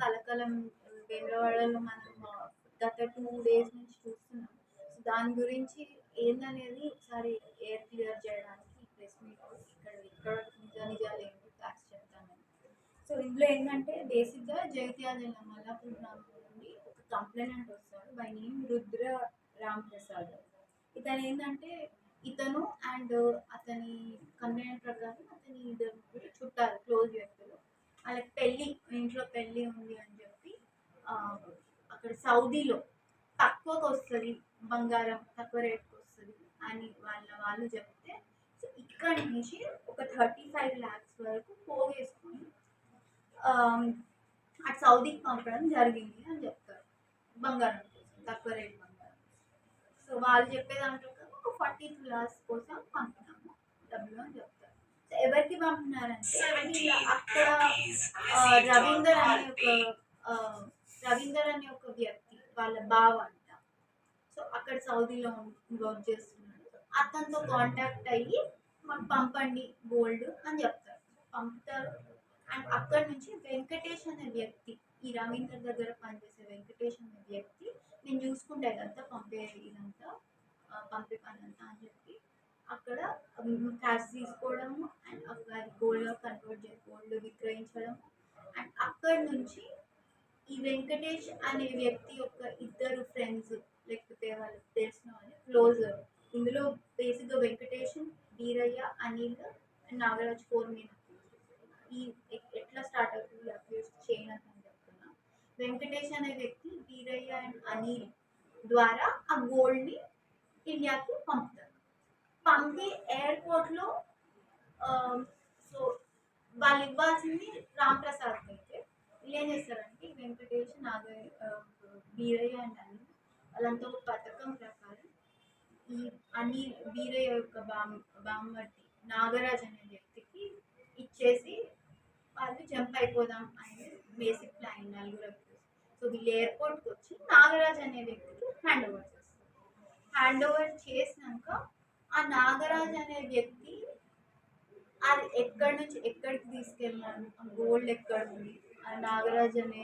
కలకలం వేములవాడలో మనం గత టూ డేస్ నుంచి చూస్తున్నాం. సో దాని గురించి ఏందనేది ఒకసారి ఎయిర్ క్లియర్ చేయడానికి ప్రెస్ మీట్ ఇక్కడ ఇక్కడ నిజ నిజాలు ఏంటి? ఫ్యాక్స్ చెప్తాను. సో ఇందులో ఏంటంటే బేసిక్గా జైత్యాల మల్లాపూర్ గ్రామం కంప్లైంట్ వస్తాడు. బై నేమ్ రుద్ర రామ్ ప్రసాద్ ఇతను ఏంటంటే ఇతను అండ్ అతని కంప్లైంట్ ప్రకారం అతని ఇద్దరు ముగ్గురు చుట్టాలు క్లోజ్ వ్యక్తులు. వాళ్ళకి పెళ్ళి ఇంట్లో పెళ్ళి ఉంది అని చెప్పి అక్కడ సౌదీలో తక్కువకి వస్తుంది బంగారం తక్కువ రేట్కి వస్తుంది అని వాళ్ళ వాళ్ళు చెప్తే సో ఇక్కడి నుంచి ఒక థర్టీ ఫైవ్ ల్యాక్స్ వరకు పోగేసుకొని అటు సౌదీకి పంపడం జరిగింది అని చెప్తారు. బంగారం కోసం తక్కువ రేట్ బంగారం సో వాళ్ళు చెప్పే దాంట్లో ఒక ఫార్టీ తులాస్ కోసం పంపినాము డబ్బులు అని చెప్తారు. సో ఎవరికి పంపినారంటే అక్కడ రవీందర్ అనే ఒక రవీందర్ అనే ఒక వ్యక్తి వాళ్ళ బావ అంట. సో అక్కడ సౌదీలో వర్క్ చేస్తున్నాడు. అతనితో కాంటాక్ట్ అయ్యి మాకు పంపండి గోల్డ్ అని చెప్తారు. పంపుతారు. అండ్ అక్కడ నుంచి వెంకటేష్ అనే వ్యక్తి ఈ రవీందర్ దగ్గర పనిచేసే వెంకటేష్ అనే వ్యక్తి నేను చూసుకుంటా ఇదంతా పంపే ఇదంతా పంపే పని అంతా అని చెప్పి అక్కడ క్యాష్ తీసుకోవడము అండ్ అక్కడ గోల్డ్ కన్వర్ట్ చేసి గోల్డ్ విక్రయించడం అండ్ అక్కడి నుంచి ఈ వెంకటేష్ అనే వ్యక్తి యొక్క ఇద్దరు ఫ్రెండ్స్ లేకపోతే వాళ్ళకి తెలిసిన వాళ్ళు క్లోజ్. ఇందులో బేసిక్గా వెంకటేష్ వీరయ్య అనిల్ అండ్ నాగరాజ్ ఫోర్ మీద. ఈ ఎట్లా స్టార్ట్ అవుతుంది అనే వ్యక్తి వీరయ్య అండ్ అనిల్ ద్వారా ఆ గోల్డ్ని ఇండియాకి పంపుతారు. పంపి ఎయిర్పోర్ట్లో సో వాళ్ళు ఇవ్వాల్సింది రామ్ప్రసాద్ అయితే. ఏం చేస్తారంటే వెంకటేష్ నాగ వీరయ్య అండ్ అనిల్ వాళ్ళంతా ఒక పథకం ప్రకారం ఈ అనిల్ వీరయ్య యొక్క బామ్ బామ్మర్తి నాగరాజ్ అనే వ్యక్తికి ఇచ్చేసి వాళ్ళు జంప్ అయిపోదాం అనేది బేసిక్ ప్లాన్ నలుగురు సో వీళ్ళు ఎయిర్పోర్ట్కి వచ్చి నాగరాజ్ అనే వ్యక్తికి హ్యాండ్ ఓవర్ చేస్తారు. హ్యాండ్ ఓవర్ చేసినాక ఆ నాగరాజ్ అనే వ్యక్తి అది ఎక్కడి నుంచి ఎక్కడికి తీసుకెళ్ళినాడు ఆ గోల్డ్ ఎక్కడ ఉంది ఆ నాగరాజ్ అనే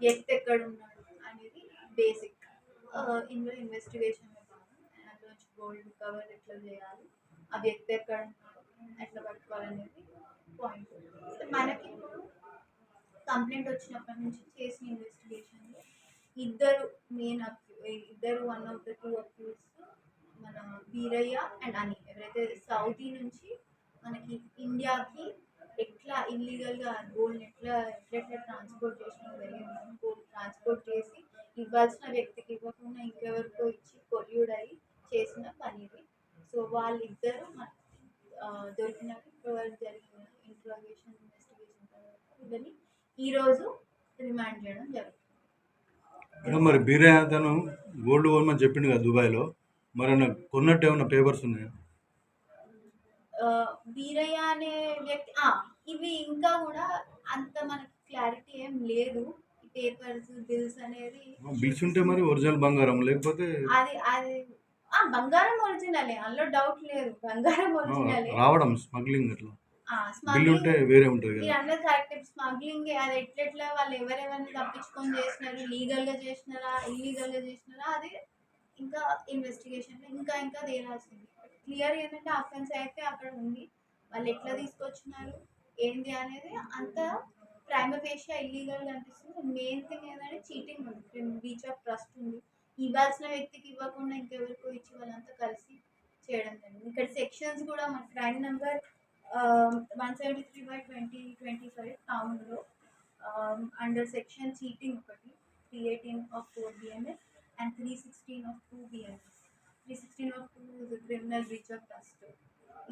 వ్యక్తి ఎక్కడ ఉన్నాడు అనేది బేసిక్ ఇందులో ఇన్వెస్టిగేషన్ అందులో గోల్డ్ కవర్ ఎట్లా చేయాలి? ఆ వ్యక్తి ఎక్కడ ఉన్నాడు? ఎట్లా పట్టుకోవాలనేది పాయింట్ మనకి ఇప్పుడు కంప్లైంట్ వచ్చినప్పటి నుంచి చేసిన ఇన్వెస్టిగేషన్లో ఇద్దరు మెయిన్ ఇద్దరు one of the two accuse మన వీరయ్య అండ్ అని ఎవరైతే సౌదీ నుంచి మనకి ఇండియాకి ఎట్లా ఇల్లీగల్గా గోల్డ్ ఎట్లా ఎట్లా ట్రాన్స్పోర్ట్ చేసిన గోల్డ్ ట్రాన్స్పోర్ట్ చేసి ఇవ్వాల్సిన వ్యక్తికి ఇవ్వకుండా ఇంకెవరికో ఇచ్చి కొల్యూడ్ అయ్యి చేసిన పనిది. సో వాళ్ళిద్దరూ మనకి దొరికినాక ఇప్పటివరకు జరిగిన ఇంట్రాగేషన్ ఇన్వెస్టిగేషన్ తర్వాత వీళ్ళని ఈరోజు రిమాండ్ చేయడం జరుగుతుంది. మేడం మరి బీరే అతను గోల్డ్ కొనమని చెప్పిండు కదా దుబాయ్లో. మరి కొన్నట్టు ఏమన్నా పేపర్స్ ఉన్నాయా? ఆ, వీరయ్య అనే వ్యక్తి ఇవి ఇంకా కూడా అంత మనకి క్లారిటీ ఏం లేదు. పేపర్స్ బిల్స్ అనేది బిల్స్ ఉంటే మరి ఒరిజినల్ బంగారం లేకపోతే అది అది బంగారం ఒరిజినలే అందులో డౌట్ లేదు. బంగారం ఒరిజినలే. రావడం స్మగ్లింగ్ అట్లా. బిల్ స్మగ్లింగ్ ఉంటే వేరే ఉంటుంది కదా. అన్నది కరెక్ట్ స్మగ్లింగ్ అది ఎట్లెట్లా వాళ్ళు ఎవరెవరిని తప్పించుకొని చేసినారు లీగల్గా చేసినారా ఇల్లీగల్గా చేసినారా అది ఇంకా ఇన్వెస్టిగేషన్ ఇంకా ఇంకా తేలాల్సింది క్లియర్ ఏంటంటే అఫెన్స్ అయితే అక్కడ ఉంది. వాళ్ళు ఎట్లా తీసుకొచ్చినారు ఏంది అనేది అంత ప్రైమ ఫేషియా ఇల్లీగల్ అనిపిస్తుంది. మెయిన్ థింగ్ ఏంటంటే చీటింగ్ ఉంది. బీచ్ ఆఫ్ ట్రస్ట్ ఉంది. ఇవ్వాల్సిన వ్యక్తికి ఇవ్వకుండా ఇంకెవరికో ఇచ్చి వాళ్ళంతా కలిసి చేయడం జరిగింది. ఇక్కడ సెక్షన్స్ కూడా మన crime number one seventy three by twenty twenty five టౌన్లో అండర్ సెక్షన్ చీటింగ్ ఒకటి three eighteen of four BMS and three sixteen of two BMS three sixteen of two criminal breach of trust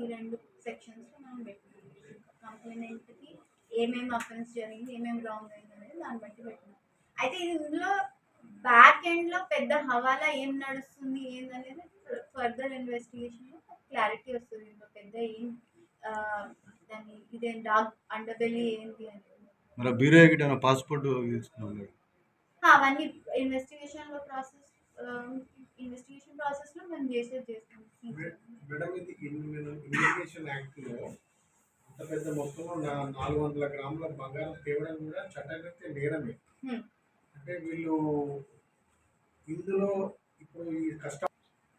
ఈ రెండు సెక్షన్స్లో మనం పెట్టినాం. కంప్లైంట్కి ఏమేమి offence జరిగింది ఏమేమి wrong అయింది అనేది దాన్ని బట్టి పెట్టినాం. అయితే ఇది ఇందులో బ్యాక్ ఎండ్లో పెద్ద హవాలా ఏం నడుస్తుంది ఏందనేది ఫర్దర్ ఇన్వెస్టిగేషన్లో క్లారిటీ వస్తుంది. ఇందులో పెద్ద ఏం దాన్ని ఇదేం డాగ్ అండర్బెల్లి మరి గిట్ట పాస్పోర్ట్ తీసుకున్నాం మేడం అవన్నీ ఇన్వెస్టిగేషన్లో ప్రాసెస్ ఇన్వెస్టిగేషన్ ప్రాసెస్లో మేము చేసేది చేస్తాం. మేడం ఇది ఇన్వెస్టిగేషన్ యాక్ట్లో అంత పెద్ద మొత్తంలో నాలుగు వందల గ్రాముల బంగారం తేవడం కూడా చట్టరీత్యా నేరమే. అంటే వీళ్ళు ఇందులో ఇప్పుడు ఈ కష్టం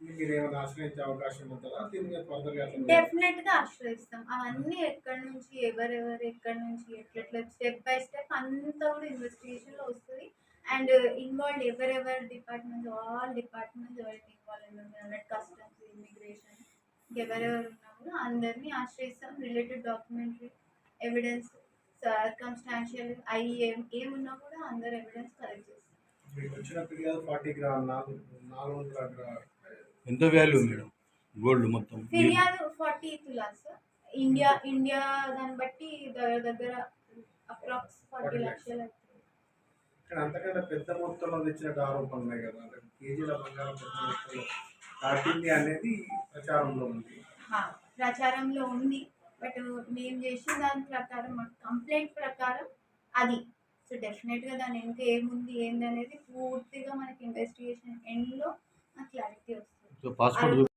మీరు ఏమైనా ఆశ్రయించే అవకాశం ఉంటుందా? దీని మీద ఫర్దర్గా అట్లా డెఫినెట్గా ఆశ్రయిస్తాం. అవన్నీ ఎక్కడి నుంచి ఎవరెవరు ఎక్కడి నుంచి ఎట్లెట్లా స్టెప్ బై స్టెప్ అంతా కూడా ఇన్వెస్టిగేషన్లో వస్తుంది. అండ్ ఇన్వాల్వ్ ఎవరెవర్ డిపార్ట్మెంట్స్ ఆల్ డిపార్ట్మెంట్స్ ఎవరైతే ఇన్వాల్వ్ అన్నట్టు కస్టమ్స్ ఇమిగ్రేషన్ ఎవరెవరు ఉన్నా కూడా అందరినీ ఆశ్రయిస్తాం. రిలేటెడ్ డాక్యుమెంటరీ ఎవిడెన్స్ సర్కమ్స్టాన్షియల్ అవి ఏం ఏమున్నా కూడా అందరు ఎవిడెన్స్ కలెక్ట్ చేస్తాం. మీకు వచ్చిన ఫిర్యాదు ఫార్టీ గ్రామ్ నాలుగు నాలుగు వందల ఎంత వాల్యూ మేడం? గోల్డ్ మొత్తం? ఫిర్యాదు ఫార్టీ తులాస్ ఇండియా ఇండియా దాన్ని బట్టి దగ్గర దగ్గర అప్రాక్స్ ఫార్టీ లక్షలు అంతకన్నా పెద్ద మొత్తంలో తెచ్చినట్టు ఆరోపణలు ఉన్నాయి కదా కేజీల బంగారం పెద్ద మొత్తంలో. దాటింది అనేది ప్రచారంలో ఉంది. హా, ప్రచారంలో ఉంది. బట్ మేము చేసిన దాని ప్రకారం మాకు కంప్లైంట్ ప్రకారం అది. సో డెఫినెట్గా దాని వెనుక ఏముంది ఏంది అనేది పూర్తిగా మనకి ఇన్వెస్టిగేషన్ ఎండ్లో క్లారిటీ వస్తుంది. So passport